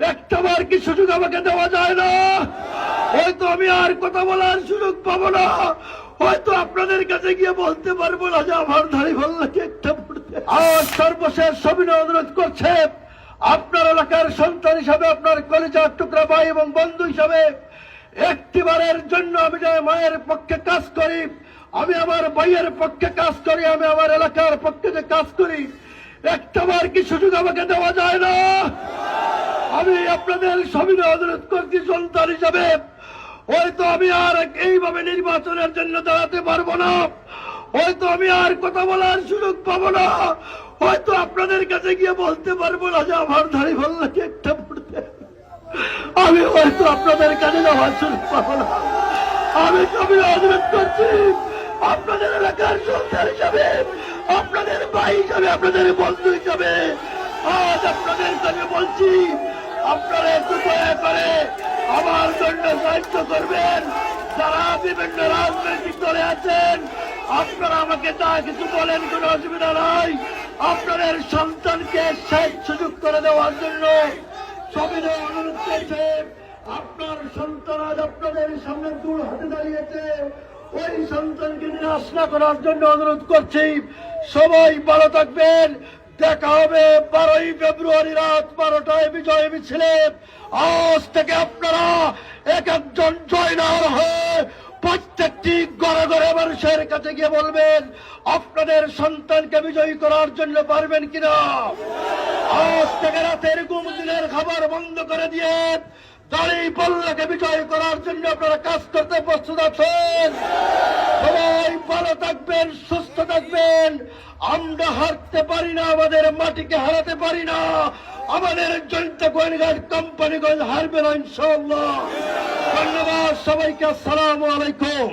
একটা বার কি সুযোগ আমাকে দেওয়া যায় না? হয়তো আমি আর কথা বলার সুযোগ পাবো না। হয়তো আপনাদের কাছে গিয়ে বলতে পারব না যে আমার ধারি ভালো লাগে একটা আর সর্বশেষ সবিনয় অনুরোধ করছে আপনার এলাকার সন্তান হিসাবে, আপনার কলেজার টুকরা ভাই এবং বন্ধু হিসাবে। একটিবারের জন্য আমি যে মায়ের পক্ষে কাজ করি, আমি আমার ভাইয়ের পক্ষে কাজ করি, আমি আমার এলাকার পক্ষে যে কাজ করি, একটাবার কি সুযোগ আমাকে দেওয়া যায় না? আমি আপনাদের সবিনয় অনুরোধ করছি সন্তান হিসাবে, হয়তো আমি আর এইভাবে নির্বাচনের জন্য দাঁড়াতে পারব না। হয়তো আমি আর কথা বলার সুযোগ পাবো না। হয়তো আপনাদের কাছে গিয়ে বলতে পারব না যে আমার ধারি ভালো লাগে একটা পড়তে আমি হয়তো আপনাদের কাছে যাওয়ার সুযোগ পাবো না। আমি সবই অনুরোধ করছি আপনাদের এলাকার সন্তান হিসাবে, আপনাদের ভাই হিসাবে, আপনাদের বন্ধু হিসাবে, আজ আপনাদের কাছে বলছি আপনারা একটু দয়া করে জন্য সাহায্য করবেন, যারা বিভিন্ন রাজনৈতিক দলে আছেন, আপনারা আমাকে যা কিছু বলেন কোনো অসুবিধা নাই। আপনাদের সন্তানকে শেষ সুযোগ করে দেওয়ার জন্য সবিনয় অনুরোধ করছে, আপনার সন্তান আজ আপনাদের সামনে দূর হাতে দাঁড়িয়েছে। ওই সন্তানকে নিরাশ না করার জন্য অনুরোধ করছি। সবাই ভালো থাকবেন দেখা হবে বারোই ফেব্রুয়ারি রাত বারোটায় বিজয় মিছিলে। আজ থেকে আপনারা এক একজন জয়নার হয়ে প্রত্যেকটি ঘরে ঘরে মানুষের কাছে গিয়ে বলবেন, আপনাদের সন্তানকে বিজয়ী করার জন্য পারবেন কিনা? আজ থেকে রাতের ঘুম দিনের খাবার বন্ধ করে দিয়ে দাঁড়িয়ে পল্লাকে বিজয় করার জন্য আপনারা কাজ করতে প্রস্তুত আছেন। সবাই ভালো থাকবেন, সুস্থ থাকবেন। আমরা হারতে পারি না, আমাদের মাটিকে হারাতে পারি না। আমাদের জয়ন্ত গোয়েনঘাট কোম্পানিগঞ্জ হারবে না ইনশাল্লাহ ধন্যবাদ সবাইকে, আসসালামু আলাইকুম।